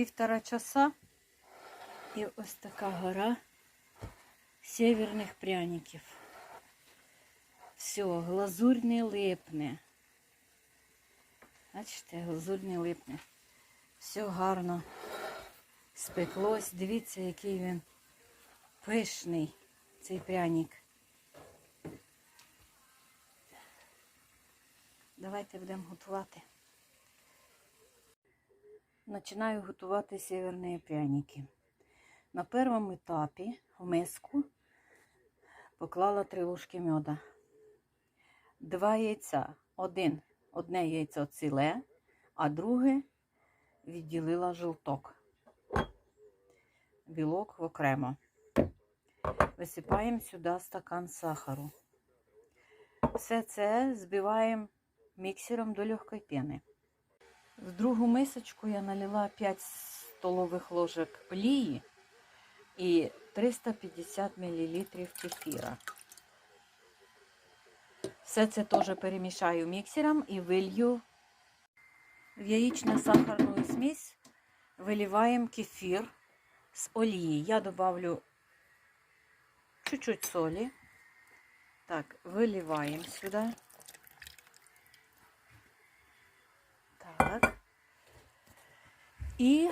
півтора часа. І ось така гора северних пряників. Все, глазурь не липне. Бачите, глазурь не липне. Все гарно спеклось. Дивіться, який він пишний, цей пряник. Давайте будемо готувати. Починаю готувати северні пряники. На першому етапі в миску поклала три ложки меда. Два яйця. Один, одне яйцо ціле, а друге відділила жовток. Білок в окремо. Висипаємо сюди стакан сахару. Все це збиваємо міксером до легкої піни. В другу мисочку я налила 5 столових ложок олії і 350 мл кефіра. Все це теж перемішаю міксером і вилью в яєчно-сахарну смесь. Виливаємо кефір з олії. Я добавлю чуть-чуть солі. Так, виливаємо сюди. Так. І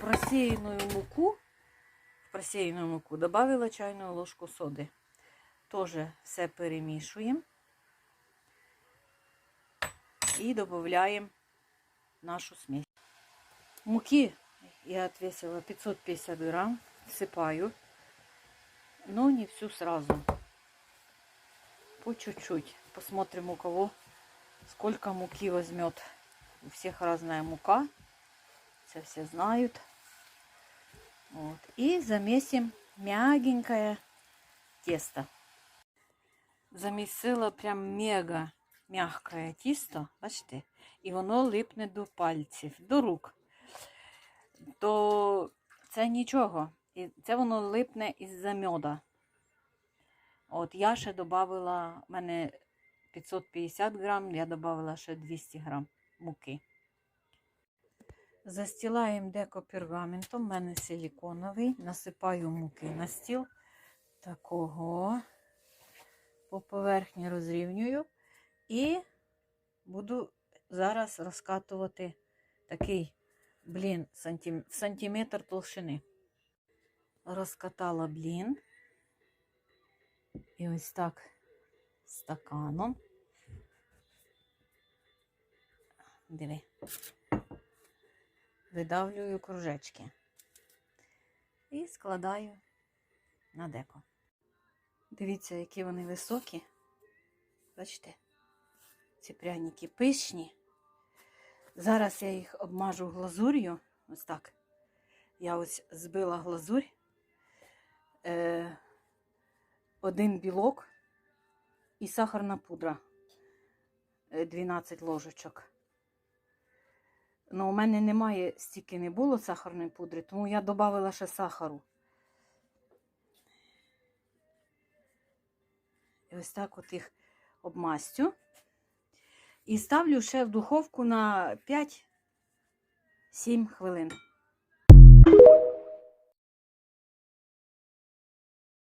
просеянную муку, в просеянную муку добавила чайную ложку соди. Тоже все перемішуємо і додаємо нашу смесь. Муки я отвесила 550 грамм, всыпаю, но не всю сразу, по чуть-чуть. Посмотрим у кого сколько муки возьмет. У всех разная мука, это все знают. Вот. И замесим мягенькое тесто. Замісила прям мега мягкое тісто, бачите, і воно липне до пальців, до рук. То це нічого. І це воно липне із-за мьода. От я ще додавала, в мене 550 грам, я додавала ще 200 грам муки. Застілаємо деко пергаментом, в мене силіконовий, насипаю муки на стіл такого по поверхні розрівнюю і буду зараз розкатувати такий блін в сантиметр толщини. Розкатала блін. І ось так стаканом. Диви. Видавлюю кружечки. І складаю на деко. Дивіться, які вони високі. Бачите? Ці пряники пишні. Зараз я їх обмажу глазур'ю. Ось так. Я ось збила глазурь. Е, один білок і сахарна пудра. Е, 12 ложечок. Ну, у мене немає, стільки не було сахарної пудри, тому я додала ще сахару. І ось так от їх обмастю. І ставлю ще в духовку на 5-7 хвилин.